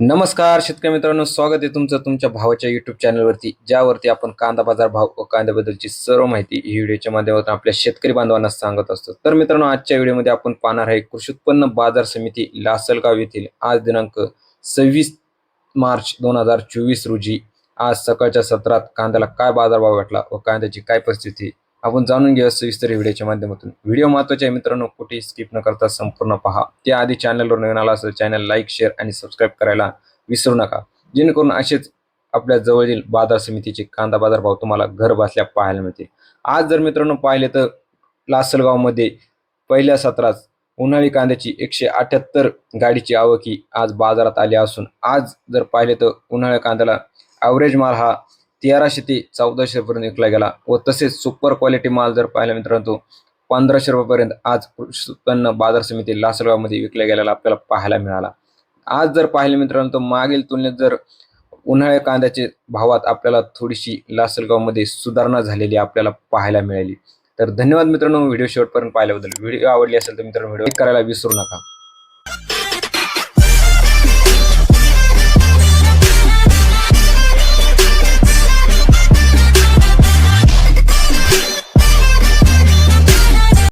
नमस्कार शेतकरी मित्रांनो स्वागत आहे तुमचं तुमच्या भावाच्या युट्यूब चॅनलवरती ज्यावरती आपण कांदा बाजार भाव व कांद्याबद्दलची सर्व माहिती ही व्हिडिओच्या माध्यमातून आपल्या शेतकरी बांधवांना सांगत असतो. तर मित्रांनो आजच्या व्हिडिओमध्ये आपण पाहणार आहे कृषी उत्पन्न बाजार समिती लासलगाव येथील आज दिनांक सव्वीस मार्च दोन हजार चोवीस रोजी आज सकाळच्या सत्रात कांद्याला काय बाजारभाव भेटला व कांद्याची काय परिस्थिती आपण जाणून घेऊया सविस्तर व्हिडिओच्या माध्यमातून. व्हिडिओ महत्त्वाचे आहे मित्रांनो कुठे स्किप न करता संपूर्ण पहा. त्याआधी चॅनलवर नवीन आला असेल चॅनल लाईक शेअर आणि सबस्क्राईब करायला विसरू नका. जेणेकरून असेच आपल्या जवळील बाजार समितीचे कांदा बाजार भाव तुम्हाला घर बसल्या पाहायला मिळतील. आज जर मित्रांनो पाहिले तर लासलगावमध्ये पहिल्या सत्रात उन्हाळी कांद्याची एकशे अठ्याहत्तर गाडीची आवक ही आज बाजारात आली असून आज जर पाहिले तर उन्हाळ्या कांद्याला ॲव्हरेज माल हा तेराशे ते चौदाशे पर्यंत विकला गेला व तसेच सुपर क्वालिटी माल जर पाहिला मित्रांनो तो पंधराशे रुपयापर्यंत आज कृषी उत्पन्न बाजार समिती लासलगावमध्ये विकल्या गेलेला आपल्याला पाहायला मिळाला. आज जर पाहिले मित्रांनो तर मागील तुलनेत जर उन्हाळ्या कांद्याचे भावात आपल्याला थोडीशी लासलगावमध्ये सुधारणा झालेली आपल्याला पाहायला मिळाली. तर धन्यवाद मित्रांनो व्हिडिओ शेवटपर्यंत पाहिल्याबद्दल. व्हिडिओ आवडली असेल तर मित्रांनो व्हिडिओ करायला विसरू नका.